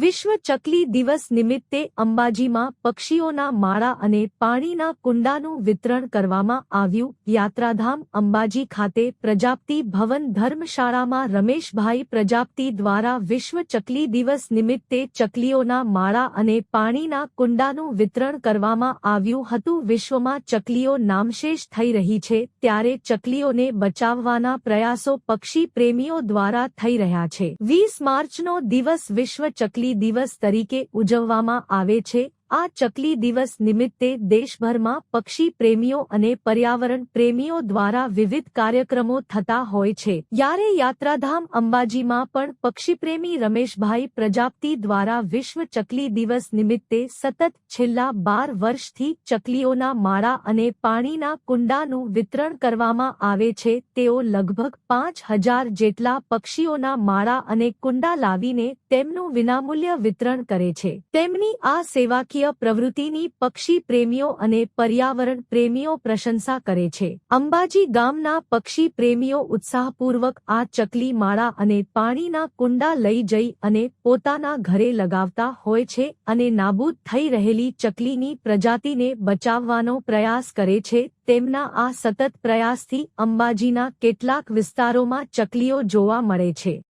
વિશ્વ ચકલી દિવસ નિમિત્તે અંબાજીમાં પક્ષીઓના માળા અને પાણીના કુંડાનું વિતરણ કરવામાં આવ્યું. યાત્રાધામ અંબાજી ખાતે પ્રજાપતિ ભવન ધર્મશાળામાં રમેશભાઈ પ્રજાપતિ દ્વારા વિશ્વ ચકલી દિવસ નિમિત્તે ચકલીઓના માળા અને પાણીના કુંડાનું વિતરણ કરવામાં આવ્યું હતું. વિશ્વમાં ચકલીઓ નામશેષ થઈ રહી છે, ત્યારે ચકલીઓને બચાવવાના પ્રયાસો પક્ષી પ્રેમીઓ દ્વારા થઈ રહ્યા છે. વીસ માર્ચનો દિવસ વિશ્વ ચકલી દિવસ તરીકે ઉજવવામાં આવે છે. આ ચકલી દિવસ નિમિત્તે દેશભરમાં પક્ષી પ્રેમીઓ અને પર્યાવરણ પ્રેમીઓ દ્વારા વિવિધ કાર્યક્રમો થતા હોય છે. યારે યાત્રાધામ અંબાજીમાં પણ પક્ષીપ્રેમી રમેશભાઈ પ્રજાપતિ દ્વારા વિશ્વ ચકલી દિવસ નિમિત્તે સતત છેલ્લા બાર વર્ષથી ચકલીઓના માળા અને પાણીના કુંડાનું વિતરણ કરવામાં આવે છે. તેઓ લગભગ પાંચ હજાર જેટલા પક્ષીઓના માળા અને કુંડા લાવીને તેમનું વિનામૂલ્ય વિતરણ કરે છે. તેમની આ સેવાકીય પ્રવૃત્તિની પક્ષી પ્રેમીઓ અને પર્યાવરણ પ્રેમીઓ પ્રશંસા કરે છે. અંબાજી ગામના પક્ષી પ્રેમીઓ ઉત્સાહપૂર્વક આ ચકલી માળા અને પાણીના કુંડા લઈ જઈ અને પોતાના ઘરે લગાવતા હોય છે અને નાબૂદ થઈ રહેલી ચકલીની પ્રજાતિને બચાવવાનો પ્રયાસ કરે છે. તેમના આ સતત પ્રયાસથી અંબાજીના કેટલાક વિસ્તારોમાં ચકલીઓ જોવા મળે છે.